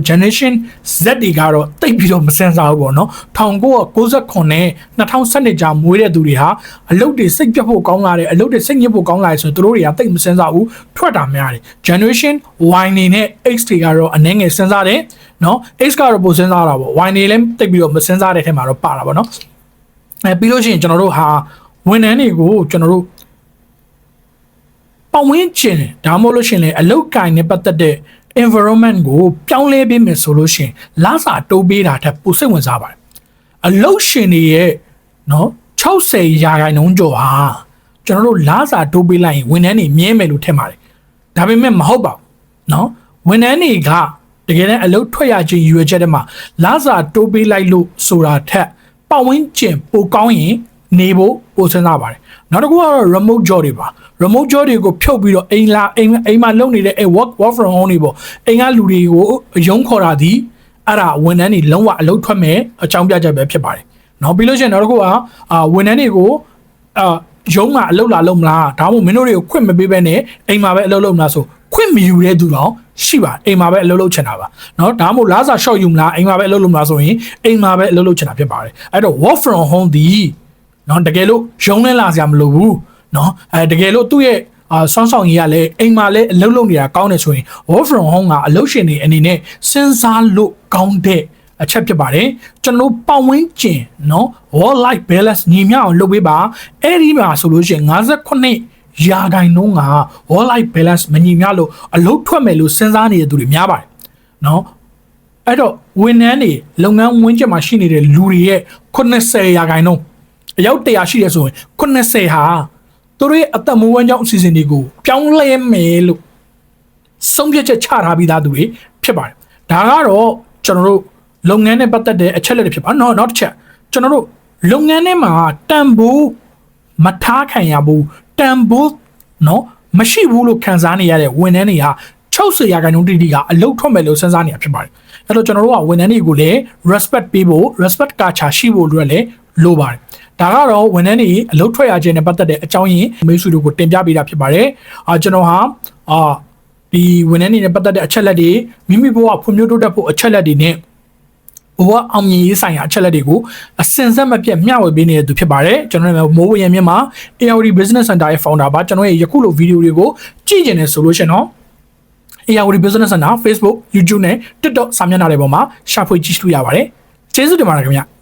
generation Z တွေကတော့တိတ်ပြီးတော့မစင်စားဘူးပေါ့နော်1998နဲ့2012ကြာမွေးတဲ့သူတွေဟာအလုပ်တွေစိတ်ပြတ်ဖို့ကောင်းလာတယ်အလုပ်တွေစိတ်ညစ်ဖို့ကောင်းလာတယ်ဆိုတော့သူတို့တွေကတိတ်မစင်စားဘူးထွက်တာများတယ် generation Y နေနဲ့ X တွေကတော့အနည်းငယ်စင်စားတယ်နော် X ကတော့ပိုစင်စားတာပေါ့ Y နေလည်းတိတ်ပြီးတော့မစင်စားတဲ့ထဲမှာတော့ပါတာပေါ့နော်အဲပြီးလို့ရှိရင်ကျွန်တော်တို့ဟာဝန်ထမ်းတွေကိုကျွန်တော်တို့ပတ်ဝန်းကျင်ဒါမှမဟုတ်လို့ရှရင်လေအလုတ်ကင်နဲ့ပတ်သက်တဲ့ environment ကိုပြောင်းလဲပေးမယ်ဆိုလို့ရှရင်လာစာတိုးပေးတာထက်ပိုစိတ်ဝင်စားပါတယ်အလုတ်ရှင်တွေရဲ့နော်60ရာခိုင်နှုန်းကျော်ဟာကျွန်တော်တို့လာစာတိုးပေးလိုက်ရင်ဝန်ထမ်းတွေမြဲမယ်လို့ထင်ပါတယ်ဒါပေမဲ့မဟုတ်ပါဘူးနော်ဝန်ထမ်းတွေကတကယ်တမ်းအလုတ်ထွက်ရခြင်းရွေချက်တည်းမှာလာစာတိုးပေးလိုက်လို့ဆိုတာထက်ပတ်ဝန်းကျင်ပိုကောင်းရင်နေဖို့ပိုစဉ်းစားပါတယ်နောက်တစ်ခုကတော့ remote job တွေပါ remote job တွေကိုဖြုတ်ပြီးတော့အိမ်လာအိမ်အိမ်မှာလုပ်နေတဲ့အဲ work work from home တွေပေါ့အိမ်ကလူတွေကိုရုံးခေါ်တာဒီအဲ့ဒါဝန်ထမ်းတွေလုံးဝအလုပ်ထွက်မယ်အကြောင်းပြချက်ပဲဖြစ်ပါတယ်နောက်ပြီးလို့ရှိရင်နောက်တစ်ခုကအာဝန်ထမ်းတွေကိုအာရုံးမှာအလုပ်လာလုပ်မလားဒါမှမဟုတ်မင်းတို့တွေကိုခွင့်မပေးဘဲနဲ့အိမ်မှာပဲအလုပ်လုပ်မလားဆိုခွင့်မယူတဲ့သူတော့ရှိပါအိမ်မှာပဲအလုပ်လုပ်ချင်တာပါเนาะဒါမှမဟုတ်လားစာ short ယူမလားအိမ်မှာပဲအလုပ်လုပ်မလားဆိုရင်အိမ်မှာပဲအလုပ်လုပ်ချင်တာဖြစ်ပါတယ်အဲ့တော့ work from home ဒီเนาะတကယ်လို့ရုံးလဲလာစရာမလိုဘူး နော်အဲတကယ်လို့သူ့ရဲ့အာဆောင်းဆောင်ကြီးကလည်းအိမ်မှာလည်းအလုပ်လုပ်နေတာကောင်းတယ်ဆိုရင် work from home ကအလုပ်ရှင်တွေအနေနဲ့စဉ်းစားလို့ကောင်းတဲ့အချက်ဖြစ်ပါတယ်ကျွန်တော်ပတ်ဝန်းကျင်နော် work life balance ညီမျှအောင်လုပ်ပေးပါအဲ့ဒီမှာဆိုလို့ရှိရင်58ရာဂိုင်နှုန်းက work life balance မညီမျှလို့အလုပ်ထွက်မယ်လို့စဉ်းစားနေတဲ့သူတွေများပါတယ်နော်အဲ့တော့ဝန်ထမ်းတွေလုပ်ငန်းဝန်ကျင်မှာရှိနေတဲ့လူတွေရဲ့80ရာခိုင်နှုန်းအယောက်100ရှိတယ်ဆိုရင်80ဟာ သူတို့ရဲ့အသက်မွေးဝမ်းကြောင်းအစီအစဉ်တွေကိုပြောင်းလဲမယ်လို့ဆုံးဖြတ်ချက်ချထားပြီးသားသူတွေဖြစ်ပါတယ်ဒါကတော့ကျွန်တော်တို့လုပ်ငန်းနဲ့ပတ်သက်တဲ့အချက်လက်တွေဖြစ်ပါတော့နောက်တစ်ချက်ကျွန်တော်တို့လုပ်ငန်းထဲမှာတန်ဖိုးမထားခံရဘူးတန်ဖိုးနော်မရှိဘူးလို့ခံစားနေရတဲ့ဝန်ထမ်းတွေဟာ60ရာခိုင်နှုန်းတိတိကအလုတ်ထွက်မယ်လို့စဉ်းစားနေတာဖြစ်ပါတယ်အဲ့တော့ကျွန်တော်တို့ကဝန်ထမ်းတွေကိုလည်း respect ပေးဖို့ respect culture ရှိဖို့အတွက်လည်းလိုပါတယ် ဒါကတော့ဝန်ထမ်းတွေအလုတ်ထွက်ရခြင်းနဲ့ပတ်သက်တဲ့အကြောင်းရင်းမိတ်ဆွေတို့ကိုတင်ပြပေးတာဖြစ်ပါတယ်အာကျွန်တော်ဟာအာဒီဝန်ထမ်းတွေနဲ့ပတ်သက်တဲ့အချက်လက်တွေမိမိဘဝဖွံ့ဖြိုးတိုးတက်ဖို့အချက်လက်တွေနဲ့ဘဝအောင်မြင်ရေးဆိုင်ရာအချက်လက်တွေကိုအစင်ဆက်မပြတ်မျှဝေပေးနေတဲ့သူဖြစ်ပါတယ်ကျွန်တော်တို့မိုးဝရံမြင့်မှာ AOD Business Center ရဲ့ founder ပါကျွန်တော်ရဲ့ယခုလိုဗီဒီယိုတွေကိုကြည့်ကျင်နေဆိုလို့ရှင်တော့ AOD Business Center Facebook YouTube နဲ့ TikTok စာမျက်နှာတွေပေါ်မှာရှာဖွေကြည့်ရှုရပါတယ်ကျေးဇူးတင်ပါတယ်ခင်ဗျ